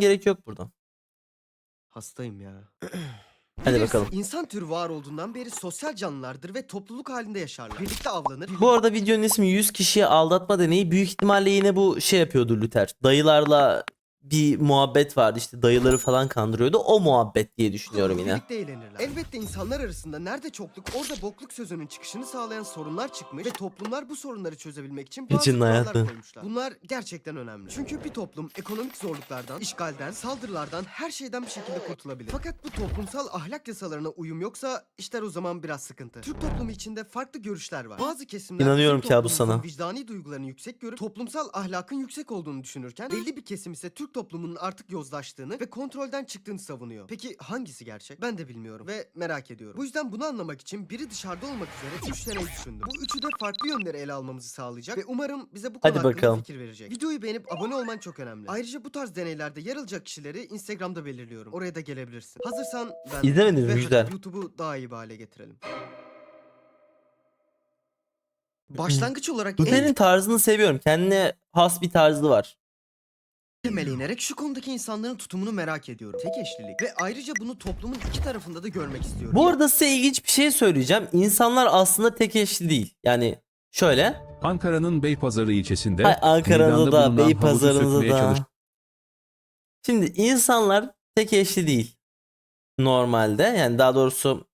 gerek yok burada. Hastayım ya. Hadi Bilirsin, bakalım. İnsan türü var olduğundan beri sosyal canlılardır ve topluluk halinde yaşarlar. Birlikte avlanır. Bu arada videonun ismi 100 kişiye aldatma deneyi. Büyük ihtimalle yine bu şey yapıyordu Luther. Dayılarla bir muhabbet vardı işte dayıları falan kandırıyordu. O muhabbet diye düşünüyorum yine. Birlikte eğlenirler. Elbette insanlar arasında nerede çokluk orada bokluk sözünün çıkışını sağlayan sorunlar çıkmış ve toplumlar bu sorunları çözebilmek için bazı İçin kurallar hayatı. koymuşlar. Bunlar gerçekten önemli. Çünkü bir toplum ekonomik zorluklardan, işgalden, saldırılardan her şeyden bir şekilde kurtulabilir. Fakat bu toplumsal ahlak yasalarına uyum yoksa işler o zaman biraz sıkıntı. Türk toplumu içinde farklı görüşler var. Bazı kesimler İnanıyorum Türk ki abi toplumumuzun sana. vicdani duygularını yüksek görüp toplumsal ahlakın yüksek olduğunu düşünürken belli bir kesim ise Türk toplumunun artık yozlaştığını ve kontrolden çıktığını savunuyor. Peki hangisi gerçek? Ben de bilmiyorum ve merak ediyorum. Bu yüzden bunu anlamak için biri dışarıda olmak üzere üç deneyi düşündüm. Bu üçü de farklı yönleri ele almamızı sağlayacak ve umarım bize bu konu Hadi hakkında bakalım. fikir verecek. Videoyu beğenip abone olman çok önemli. Ayrıca bu tarz deneylerde yer alacak kişileri Instagram'da belirliyorum. Oraya da gelebilirsin. Hazırsan ben İzlemedin mi ve Müjder? YouTube'u daha iyi bir hale getirelim. Başlangıç olarak en tarzını seviyorum. Kendine has bir tarzı var. Temele inerek şu konudaki insanların tutumunu merak ediyorum. Tek eşlilik ve ayrıca bunu toplumun iki tarafında da görmek istiyorum. Bu arada size ilginç bir şey söyleyeceğim. İnsanlar aslında tek eşli değil. Yani şöyle. Ankara'nın Beypazarı ilçesinde Hay Ankara'da da, Beypazarı'nda da. çalış- Şimdi insanlar tek eşli değil. Normalde yani daha doğrusu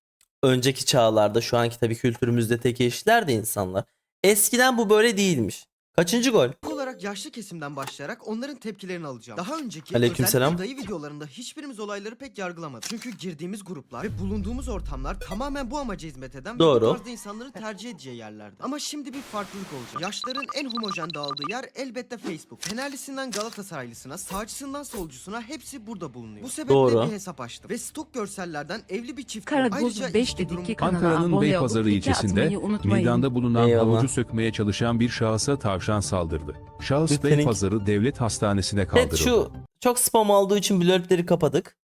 önceki çağlarda şu anki tabii kültürümüzde tek eşliler de insanlar. Eskiden bu böyle değilmiş. Kaçıncı gol? Olarak yaşlı kesimden başlayarak onların tepkilerini alacağım. Daha önceki Aleykümselam. özellikle dayı videolarında hiçbirimiz olayları pek yargılamadık. Çünkü girdiğimiz gruplar ve bulunduğumuz ortamlar tamamen bu amaca hizmet eden ve Doğru. bu tarzda insanların tercih edeceği yerlerdi. Ama şimdi bir farklılık olacak. Yaşların en homojen dağıldığı yer elbette Facebook. Fenerlisinden Galatasaraylısına, sağcısından solcusuna hepsi burada bulunuyor. Bu sebeple Doğru. bir hesap açtım. Ve stok görsellerden evli bir çift. Karagöz Ayrıca 5 ilişki dedi durumu- ki kanala Ankara'nın abone Beypazarı like ilçesinde atmayı unutmayın. meydanda bulunan Eyvallah. havucu sökmeye çalışan bir şahsa tavşan saldırdı. Şahıs Lütfen'in- Beypazarı Devlet Hastanesi'ne kaldırıldı. Evet şu çok spam olduğu için blurpleri kapadık.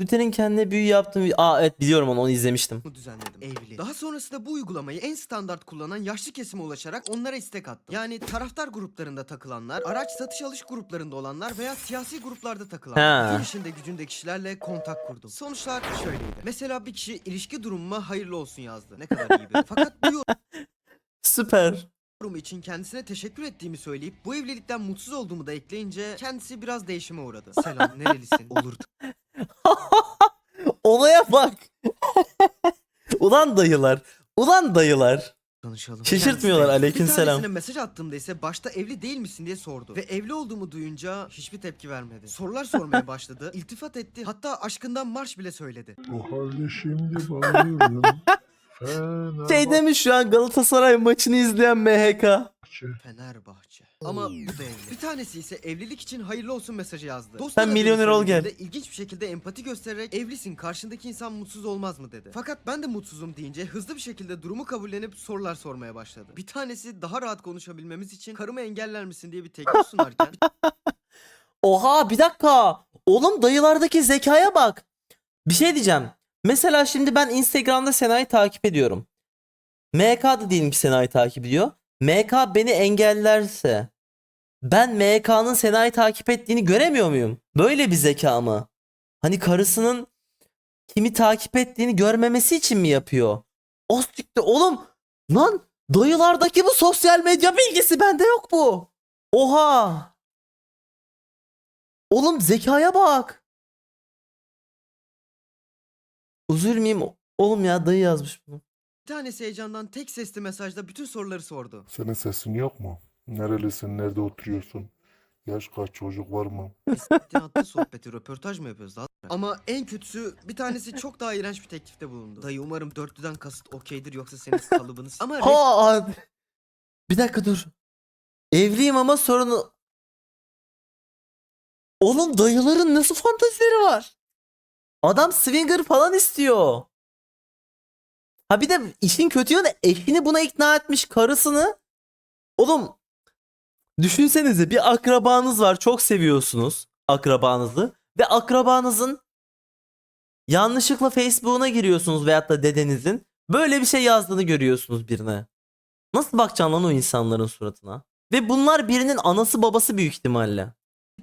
Lüther'in kendine büyü yaptığını... Aa evet biliyorum onu, onu izlemiştim. mu düzenledim. Evli. Daha sonrasında bu uygulamayı en standart kullanan yaşlı kesime ulaşarak onlara istek attım. Yani taraftar gruplarında takılanlar, araç satış alış gruplarında olanlar veya siyasi gruplarda takılanlar. Ha. Gün içinde gücünde kişilerle kontak kurdum. Sonuçlar şöyleydi. Mesela bir kişi ilişki durumuma hayırlı olsun yazdı. Ne kadar iyi bir. Fakat bu Süper. Yorum için kendisine teşekkür ettiğimi söyleyip bu evlilikten mutsuz olduğumu da ekleyince kendisi biraz değişime uğradı. Selam nerelisin? Olur Olaya bak. Ulan dayılar. Ulan dayılar. Tanışalım. Şaşırtmıyorlar, Kendisi de- aleykümselam. Bir tanesine mesaj attığımda ise başta evli değil misin diye sordu. Ve evli olduğumu duyunca hiçbir tepki vermedi. Sorular sormaya başladı. iltifat etti. Hatta aşkından marş bile söyledi. O halde şimdi bağırıyorum. Fenerbahçe. Şey demiş şu an Galatasaray maçını izleyen MHK. Fenerbahçe. Ama bu da evli. Bir tanesi ise evlilik için hayırlı olsun mesajı yazdı. Dost Sen milyoner ol gel. ilginç bir şekilde empati göstererek evlisin karşındaki insan mutsuz olmaz mı dedi. Fakat ben de mutsuzum deyince hızlı bir şekilde durumu kabullenip sorular sormaya başladı. Bir tanesi daha rahat konuşabilmemiz için karımı engeller misin diye bir teklif sunarken Oha bir dakika. Oğlum dayılardaki zekaya bak. Bir şey diyeceğim. Mesela şimdi ben Instagram'da Sena'yı takip ediyorum. MK da diyelim ki Sena'yı takip ediyor. MK beni engellerse ben MK'nın Sena'yı takip ettiğini göremiyor muyum? Böyle bir zeka mı? Hani karısının kimi takip ettiğini görmemesi için mi yapıyor? O siktir oğlum lan dayılardaki bu sosyal medya bilgisi bende yok bu. Oha. Oğlum zekaya bak. Üzülmeyeyim. Oğlum ya dayı yazmış bunu. Bir tanesi heyecandan tek sesli mesajda bütün soruları sordu. Senin sesin yok mu? Nerelisin? Nerede oturuyorsun? Yaş kaç çocuk var mı? Eskiden adlı sohbeti röportaj mı yapıyoruz daha? Ama en kötüsü bir tanesi çok daha iğrenç bir teklifte bulundu. Dayı umarım dörtlüden kasıt okeydir yoksa senin kalıbınız. Ama Ha abi. Bir dakika dur. Evliyim ama sorunu... Oğlum dayıların nasıl fantazileri var? Adam swinger falan istiyor. Ha bir de işin kötü yanı eşini buna ikna etmiş karısını. Oğlum düşünsenize bir akrabanız var çok seviyorsunuz akrabanızı ve akrabanızın yanlışlıkla Facebook'una giriyorsunuz veyahut da dedenizin böyle bir şey yazdığını görüyorsunuz birine. Nasıl bakacaksın lan o insanların suratına? Ve bunlar birinin anası babası büyük ihtimalle.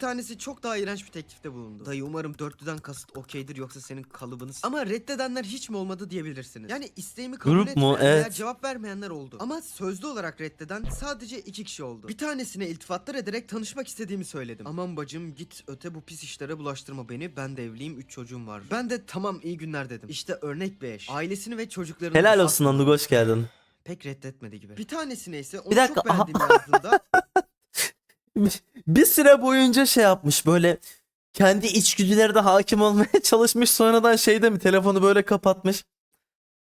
Bir tanesi çok daha iğrenç bir teklifte bulundu. Dayı umarım dörtlüden kasıt okeydir yoksa senin kalıbını s- Ama reddedenler hiç mi olmadı diyebilirsiniz. Yani isteğimi kabul Grup mu? etmeyen veya Evet. cevap vermeyenler oldu. Ama sözlü olarak reddeden sadece iki kişi oldu. Bir tanesine iltifatlar ederek tanışmak istediğimi söyledim. Aman bacım git öte bu pis işlere bulaştırma beni. Ben de evliyim 3 çocuğum var. Ben de tamam iyi günler dedim. İşte örnek bir eş. Ailesini ve çocuklarını Helal olsun? Anlık hoş geldin. Pek reddetmedi gibi. Bir tanesine ise onu Bir dakika, çok beğendiğimi yazdığımda bir süre boyunca şey yapmış böyle kendi içgüdülerine hakim olmaya çalışmış sonradan şeyde mi telefonu böyle kapatmış.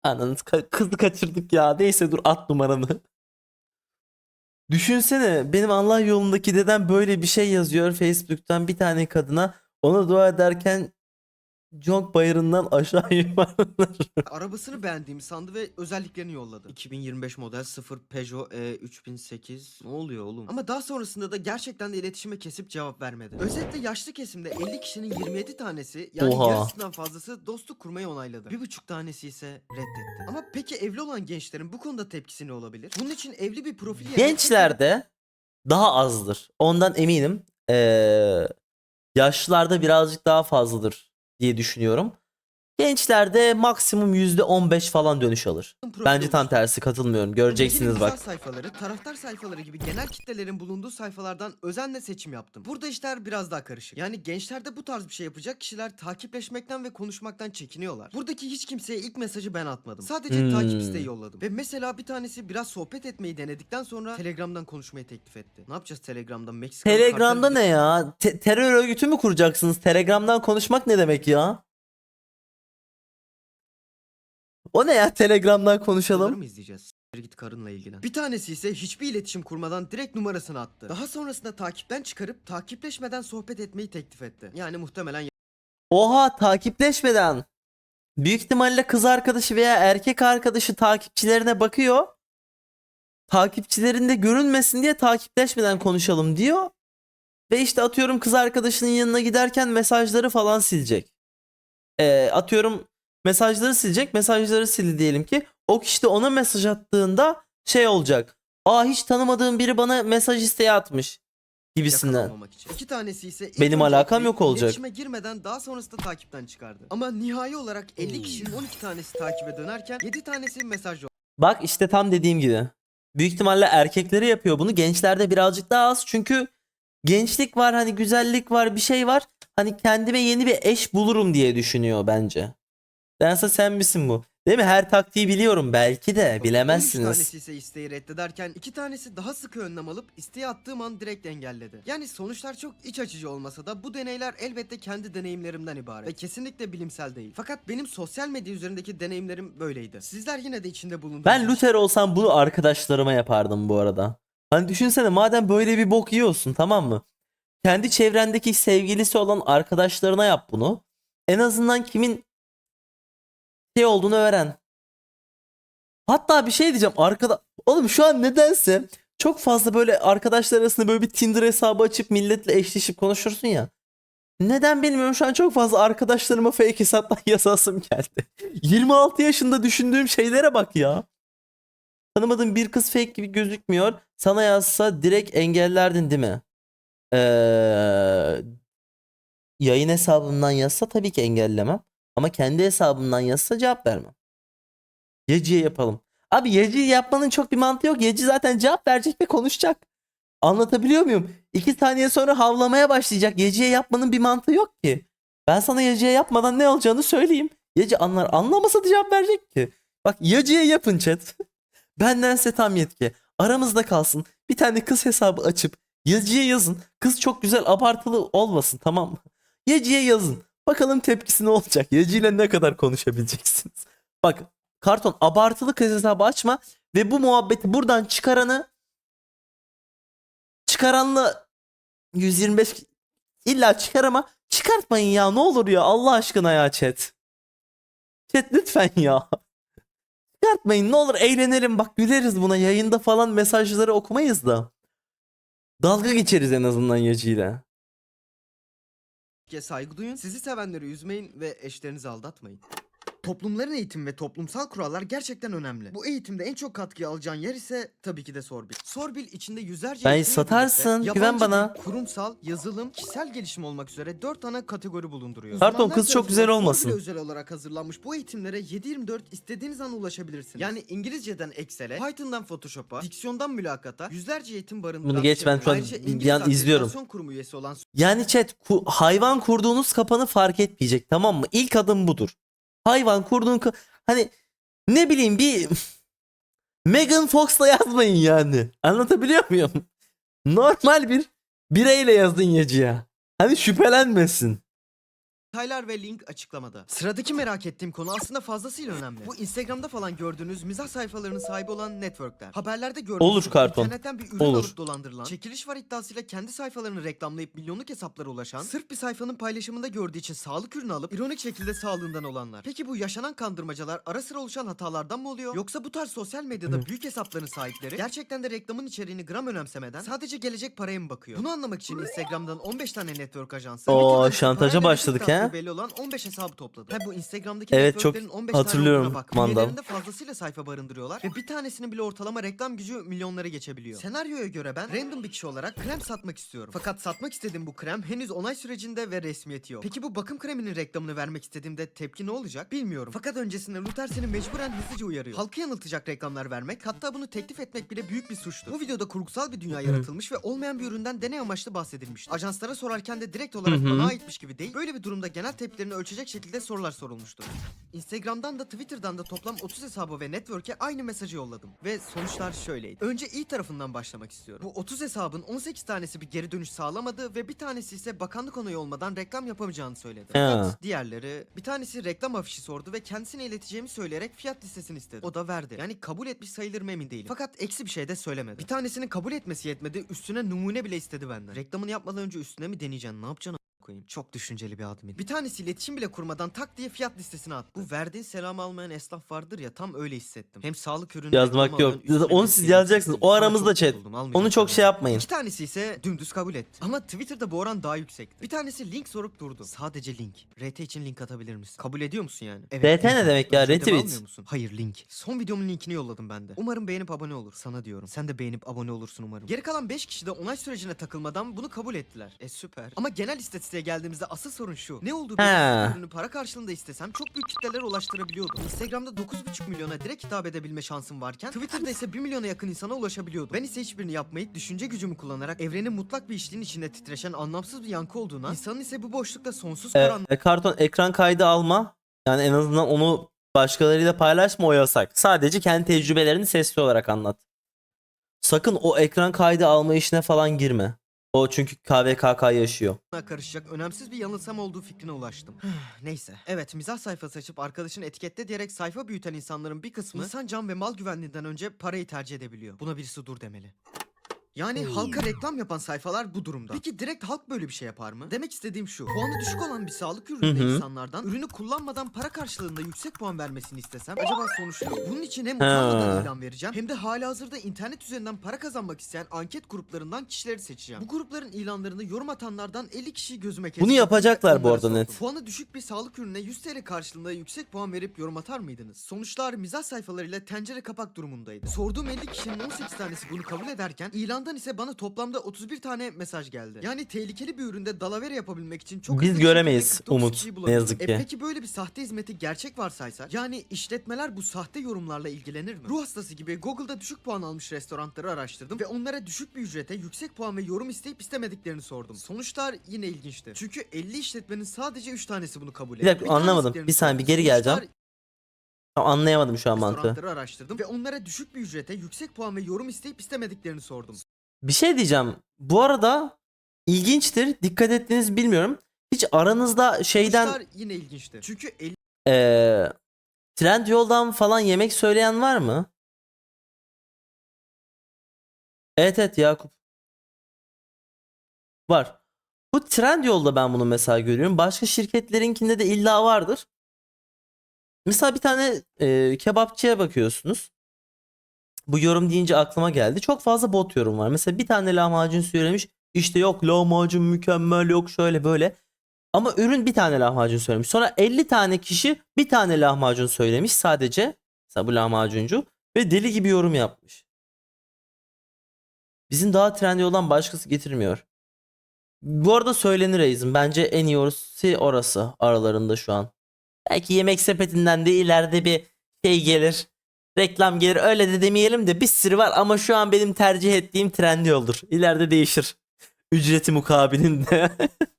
Ananı ka- kızı kaçırdık ya neyse dur at numaranı. Düşünsene benim Allah yolundaki dedem böyle bir şey yazıyor Facebook'tan bir tane kadına ona dua ederken Jonk bayırından aşağı yuvarlanır. arabasını beğendiğimi sandı ve özelliklerini yolladı. 2025 model 0 Peugeot E 3008. Ne oluyor oğlum? Ama daha sonrasında da gerçekten de iletişime kesip cevap vermedi. Özetle yaşlı kesimde 50 kişinin 27 tanesi yani Oha. yarısından fazlası dostluk kurmayı onayladı. Bir buçuk tanesi ise reddetti. Ama peki evli olan gençlerin bu konuda tepkisi ne olabilir? Bunun için evli bir profil yerine Gençlerde daha azdır. Ondan eminim. Ee, yaşlılarda birazcık daha fazladır diye düşünüyorum. Gençlerde maksimum %15 falan dönüş alır. Bence tam tersi katılmıyorum. Göreceksiniz bak. sayfaları, taraftar sayfaları gibi genel kitlelerin bulunduğu sayfalardan özenle seçim yaptım. Burada işler biraz daha karışık. Yani gençlerde bu tarz bir şey yapacak kişiler takipleşmekten ve konuşmaktan çekiniyorlar. Buradaki hiç kimseye ilk mesajı ben atmadım. Sadece Hmm. takip isteği yolladım. Ve mesela bir tanesi biraz sohbet etmeyi denedikten sonra Telegram'dan konuşmayı teklif etti. Ne yapacağız Telegram'dan? Meksika Telegram'da ne ya? Te- terör örgütü mü kuracaksınız? Telegram'dan konuşmak ne demek ya? O ne ya? Telegram'dan konuşalım. mı izleyeceğiz? Siktir Git karınla ilgilen. Bir tanesi ise hiçbir iletişim kurmadan direkt numarasını attı. Daha sonrasında takipten çıkarıp takipleşmeden sohbet etmeyi teklif etti. Yani muhtemelen Oha takipleşmeden. Büyük ihtimalle kız arkadaşı veya erkek arkadaşı takipçilerine bakıyor. Takipçilerinde görünmesin diye takipleşmeden konuşalım diyor. Ve işte atıyorum kız arkadaşının yanına giderken mesajları falan silecek. Ee, atıyorum mesajları silecek. Mesajları sildi diyelim ki. O kişi de ona mesaj attığında şey olacak. Aa hiç tanımadığım biri bana mesaj isteği atmış. Gibisinden. İki tanesi ise ilk Benim önce alakam yok olacak. iletişime girmeden daha sonrasında takipten çıkardı. Ama nihai olarak 50 kişinin 12 tanesi takibe dönerken 7 tanesi mesaj Bak işte tam dediğim gibi. Büyük ihtimalle erkekleri yapıyor bunu. Gençlerde birazcık daha az. Çünkü gençlik var hani güzellik var bir şey var. Hani kendime yeni bir eş bulurum diye düşünüyor bence. Dense sen misin bu? Değil mi? Her taktiği biliyorum belki de 13 bilemezsiniz. tanesi ise isteği reddederken iki tanesi daha sıkı önlem alıp isteği attığım an direkt engelledi. Yani sonuçlar çok iç açıcı olmasa da bu deneyler elbette kendi deneyimlerimden ibaret ve kesinlikle bilimsel değil. Fakat benim sosyal medya üzerindeki deneyimlerim böyleydi. Sizler yine de içinde bulunduğunuz Ben Luther olsam bunu arkadaşlarıma yapardım bu arada. Hani düşünsene madem böyle bir bok yiyorsun tamam mı? Kendi çevrendeki sevgilisi olan arkadaşlarına yap bunu. En azından kimin şey olduğunu öğren. Hatta bir şey diyeceğim arkada oğlum şu an nedense çok fazla böyle arkadaşlar arasında böyle bir Tinder hesabı açıp milletle eşleşip konuşursun ya. Neden bilmiyorum şu an çok fazla arkadaşlarıma fake hesaptan yazasım geldi. 26 yaşında düşündüğüm şeylere bak ya. Tanımadığın bir kız fake gibi gözükmüyor. Sana yazsa direkt engellerdin değil mi? Ee, yayın hesabımdan yazsa tabii ki engellemem. Ama kendi hesabımdan yazsa cevap vermem. Yeci'ye yapalım. Abi Yeci yapmanın çok bir mantığı yok. Yeci zaten cevap verecek ve konuşacak. Anlatabiliyor muyum? İki saniye sonra havlamaya başlayacak. Yeci'ye yapmanın bir mantığı yok ki. Ben sana Yeci'ye yapmadan ne olacağını söyleyeyim. Yeci anlar. Anlamasa da cevap verecek ki. Bak Yeci'ye yapın chat. Benden size tam yetki. Aramızda kalsın. Bir tane kız hesabı açıp Yeci'ye yazın. Kız çok güzel abartılı olmasın tamam mı? Yeci'ye yazın. Bakalım tepkisi ne olacak? İle ne kadar konuşabileceksiniz? Bak karton abartılı kız hesabı açma ve bu muhabbeti buradan çıkaranı çıkaranla 125 illa çıkar ama çıkartmayın ya ne olur ya Allah aşkına ya chat. Chat lütfen ya. Çıkartmayın ne olur eğlenelim bak güleriz buna yayında falan mesajları okumayız da. Dalga geçeriz en azından Yeci'yle. Saygı duyun. Sizi sevenleri üzmeyin ve eşlerinizi aldatmayın. Toplumların eğitimi ve toplumsal kurallar gerçekten önemli. Bu eğitimde en çok katkıyı alacağın yer ise tabii ki de Sorbil. Sorbil içinde yüzlerce Ben satarsın, birlikte güven bana. dil, kurumsal, yazılım, kişisel gelişim olmak üzere 4 ana kategori bulunduruyor. Uzmanlar kız çok güzel olmasın. Özel olarak hazırlanmış bu eğitimlere 7-24 istediğiniz an ulaşabilirsiniz. Yani İngilizceden Excel'e, Python'dan Photoshop'a, diksiyondan mülakata yüzlerce barındıran Bunu geç, ben şu an Ayrıca bir İngiliz an izliyorum. Akreditasyon Kurumu üyesi olan Yani chat ku- hayvan kurduğunuz kapanı fark etmeyecek tamam mı? İlk adım budur. Hayvan kurduğun hani ne bileyim bir Megan Fox'la yazmayın yani. Anlatabiliyor muyum? Normal bir bireyle yazın yazıya. Hani şüphelenmesin. Detaylar ve link açıklamada. Sıradaki merak ettiğim konu aslında fazlasıyla önemli. Bu Instagram'da falan gördüğünüz mizah sayfalarının sahibi olan networkler. Haberlerde gördüğünüz Olur gibi karton. internetten bir ürün Olur. alıp dolandırılan, çekiliş var iddiasıyla kendi sayfalarını reklamlayıp milyonluk hesaplara ulaşan, sırf bir sayfanın paylaşımında gördüğü için sağlık ürünü alıp ironik şekilde sağlığından olanlar. Peki bu yaşanan kandırmacalar ara sıra oluşan hatalardan mı oluyor? Yoksa bu tarz sosyal medyada büyük hesapların sahipleri gerçekten de reklamın içeriğini gram önemsemeden sadece gelecek paraya mı bakıyor? Bunu anlamak için Instagram'dan 15 tane network ajansı Oo, şantaja başladık nasıl belli olan 15 hesabı topladı. Ha bu Instagram'daki Evet, çok networklerin 15 hatırlıyorum, tane olduğuna bak. Mandal. Üyelerinde fazlasıyla sayfa barındırıyorlar ve bir tanesinin bile ortalama reklam gücü milyonlara geçebiliyor. Senaryoya göre ben random bir kişi olarak krem satmak istiyorum. Fakat satmak istediğim bu krem henüz onay sürecinde ve resmiyeti yok. Peki bu bakım kreminin reklamını vermek istediğimde tepki ne olacak bilmiyorum. Fakat öncesinde Luther seni mecburen hızlıca uyarıyor. Halkı yanıltacak reklamlar vermek hatta bunu teklif etmek bile büyük bir suçtur. Bu videoda kurgusal bir dünya yaratılmış ve olmayan bir üründen deney amaçlı bahsedilmiş. Ajanslara sorarken de direkt olarak bana aitmiş gibi değil. Böyle bir durumda genel tepkilerini ölçecek şekilde sorular sorulmuştur. Instagram'dan da Twitter'dan da toplam 30 hesabı ve network'e aynı mesajı yolladım. Ve sonuçlar şöyleydi. Önce iyi tarafından başlamak istiyorum. Bu 30 hesabın 18 tanesi bir geri dönüş sağlamadı ve bir tanesi ise bakanlık onayı olmadan reklam yapamayacağını söyledi. Fakat diğerleri bir tanesi reklam afişi sordu ve kendisine ileteceğimi söyleyerek fiyat listesini istedi. O da verdi. Yani kabul etmiş sayılır mı emin değilim. Fakat eksi bir şey de söylemedi. Bir tanesinin kabul etmesi yetmedi üstüne numune bile istedi benden. Reklamını yapmadan önce üstüne mi deneyeceksin ne yapacaksın koyayım. Çok düşünceli bir admin. Bir tanesi iletişim bile kurmadan tak diye fiyat listesine attı. Bu verdiğin selam almayan esnaf vardır ya tam öyle hissettim. Hem sağlık ürünü Yazmak yok. Onu siz yazacaksınız. O aramızda chat. Onu çok şey yapmayın. İki tanesi ise dümdüz kabul etti. Ama Twitter'da bu oran daha yüksekti. Bir tanesi link sorup durdu. Sadece link. RT için link atabilir misin? Kabul ediyor musun yani? RT ne demek ya? Retweet. almıyor musun? Hayır link. Son videomun linkini yolladım ben de. Umarım beğenip abone olur. Sana diyorum. Sen de beğenip abone olursun umarım. Geri kalan 5 kişi de onay sürecine takılmadan bunu kabul ettiler. E süper. Ama genel istatistiğe geldiğimizde asıl sorun şu. Ne olduğu He. ürünü para karşılığında istesem çok büyük kitlelere ulaştırabiliyordum. Instagram'da 9,5 milyona direkt hitap edebilme şansım varken Twitter'da ise 1 milyona yakın insana ulaşabiliyordum. Ben ise hiçbirini yapmayıp düşünce gücümü kullanarak evrenin mutlak bir işliğin içinde titreşen anlamsız bir yankı olduğuna insanın ise bu boşlukta sonsuz E, karanlık e, karton ekran kaydı alma. Yani en azından onu başkalarıyla paylaşma o yasak. Sadece kendi tecrübelerini sesli olarak anlat. Sakın o ekran kaydı alma işine falan girme. O çünkü KVKK yaşıyor. karışacak önemsiz bir yanılsama olduğu fikrine ulaştım. Neyse. Evet mizah sayfası açıp arkadaşın etiketle diyerek sayfa büyüten insanların bir kısmı insan can ve mal güvenliğinden önce parayı tercih edebiliyor. Buna birisi dur demeli. Yani halka reklam yapan sayfalar bu durumda. Peki direkt halk böyle bir şey yapar mı? Demek istediğim şu. Puanı düşük olan bir sağlık Hı hı. insanlardan ürünü kullanmadan para karşılığında yüksek puan vermesini istesem acaba sonuç ne olur? Bunun için hem utanmadan ilan vereceğim hem de halihazırda internet üzerinden para kazanmak isteyen anket gruplarından kişileri seçeceğim. Bu grupların ilanlarını yorum atanlardan 50 kişiyi gözüme keseceğim. Bunu yapacaklar bu onlara arada sordum. net. Puanı düşük bir sağlık ürününe 100 TL karşılığında yüksek puan verip yorum atar mıydınız? Sonuçlar mizah sayfalarıyla tencere kapak durumundaydı. Sorduğum 50 kişinin 18 tanesi bunu kabul ederken ilandan ise bana toplamda 31 tane mesaj geldi. Yani tehlikeli bir üründe dalavere yapabilmek için çok Biz bir göremeyiz, şekilde 49 Umut, ne yazık E ki. peki böyle bir sahte hizmeti gerçek varsaysak yani işletmeler bu sahte yorumlarla ilgilenir mi? Ruh hastası gibi Google'da düşük puan almış restoranları araştırdım ve onlara düşük bir ücrete yüksek puan ve yorum isteyip istemediklerini sordum. Sonuçlar yine ilginçti. Çünkü 50 işletmenin sadece 3 tanesi bunu kabul etti. Bir dakika, tanesi anlamadım. Bir saniye, bir geri geleceğim. Anlayamadım şu an mantığı. restoranları araştırdım ve onlara düşük bir ücrete yüksek puan ve yorum isteyip istemediklerini sordum. Bir şey diyeceğim. Bu arada ilginçtir. Dikkat ettiniz bilmiyorum. Hiç aranızda şeyden Sonuçlar yine ilginçti. Çünkü 50 eee trend yoldan falan yemek söyleyen var mı? Evet evet Yakup. Var. Bu trend yolda ben bunu mesela görüyorum. Başka şirketlerinkinde de illa vardır. Mesela bir tane eee, kebapçıya bakıyorsunuz. Bu yorum deyince aklıma geldi. Çok fazla bot yorum var. Mesela bir tane lahmacun söylemiş. İşte yok lahmacun mükemmel yok şöyle böyle. Ama ürün bir tane lahmacun söylemiş. Sonra 50 tane kişi bir tane lahmacun söylemiş sadece. Mesela bu lahmacuncu. Ve deli gibi yorum yapmış. Bizim daha trendy olan başkası getirmiyor. Bu arada söylenir Reis'im. Bence en iyisi orası aralarında şu an. Belki yemek sepetinden de ileride bir şey gelir. Reklam gelir öyle de demeyelim de bir sürü var ama şu an benim tercih ettiğim trendy olur. İleride değişir. Ücreti mukabilinde.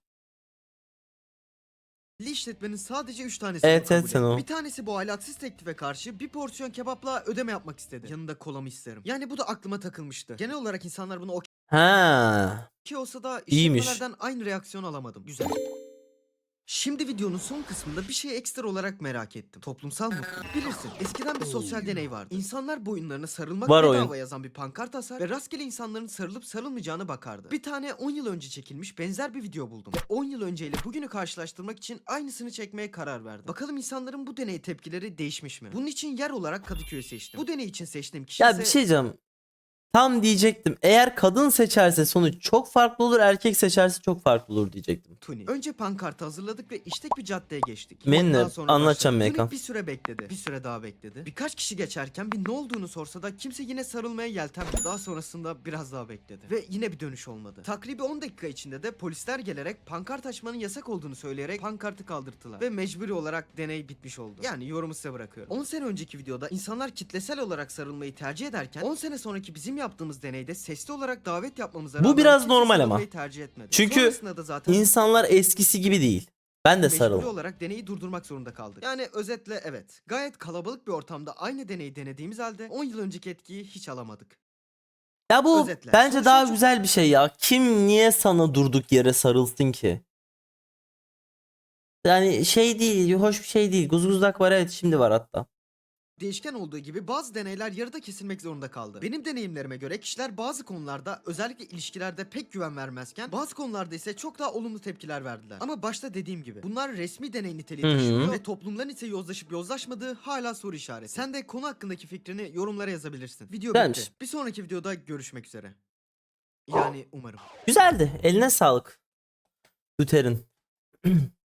işletmenin sadece 3 tanesi Evet, bunu evet, sen o. Bir tanesi bu ahlaksız teklife karşı bir porsiyon kebapla ödeme yapmak istedi. Yanında kolamı isterim. Yani bu da aklıma takılmıştı. Genel olarak insanlar bunu ha. okey olsa da İyiymiş. işletmelerden aynı reaksiyon alamadım. Güzel. Şimdi videonun son kısmında bir şey ekstra olarak merak ettim. Toplumsal mutluluk. Bilirsin eskiden bir sosyal deney vardı. İnsanlar boyunlarına sarılmak Var bedava oyun. yazan bir pankart asar ve rastgele insanların sarılıp sarılmayacağını bakardı. Bir tane 10 yıl önce çekilmiş benzer bir video buldum. Ve 10 yıl önceyle bugünü karşılaştırmak için aynısını çekmeye karar verdim. Bakalım insanların bu deney tepkileri değişmiş mi? Bunun için yer olarak Kadıköy'ü seçtim. Bu deney için seçtiğim kişi Ya ise bir şey diyeceğim. Tam diyecektim. Eğer kadın seçerse sonuç çok farklı olur. Erkek seçerse çok farklı olur diyecektim. Tuni. Önce pankartı hazırladık ve işlek bir caddeye geçtik. Ondan sonra anlatacağım. Mekan. Tuni bir süre bekledi. Bir süre daha bekledi. Birkaç kişi geçerken bir ne olduğunu sorsa da kimse yine sarılmaya yeltenmedi. Daha sonrasında biraz daha bekledi. Ve yine bir dönüş olmadı. Takribi 10 dakika içinde de polisler gelerek pankart açmanın yasak olduğunu söyleyerek pankartı kaldırttılar. Ve mecburi olarak deney bitmiş oldu. Yani yorumu size bırakıyorum. 10 sene önceki videoda insanlar kitlesel olarak sarılmayı tercih ederken 10 sene sonraki bizim yaptığımız deneyde sesli olarak davet yapmamıza Bu biraz normal ama. tercih etmedi. Çünkü zaten İnsanlar eskisi gibi değil. Ben de sarılım. olarak deneyi durdurmak zorunda kaldık. Yani özetle evet. Gayet kalabalık bir ortamda aynı deneyi denediğimiz halde 10 yıl önceki etkiyi hiç alamadık. Ya bu Özetle. bence Sonuçta daha çok- güzel bir şey ya. Kim niye sana durduk yere sarılsın ki? Yani şey değil, hoş bir şey değil. Guzguzdak var evet şimdi var hatta. Değişken olduğu gibi bazı deneyler yarıda kesilmek zorunda kaldı. Benim deneyimlerime göre kişiler bazı konularda özellikle ilişkilerde pek güven vermezken bazı konularda ise çok daha olumlu tepkiler verdiler. Ama başta dediğim gibi bunlar resmi deney niteliği taşımıyor ve toplumların ise yozlaşıp yozlaşmadığı hala soru işareti. Sen de konu hakkındaki fikrini yorumlara yazabilirsin. Video Güzelmiş. bitti. Bir sonraki videoda görüşmek üzere. Yani umarım. Güzeldi. Eline sağlık. Luther'in.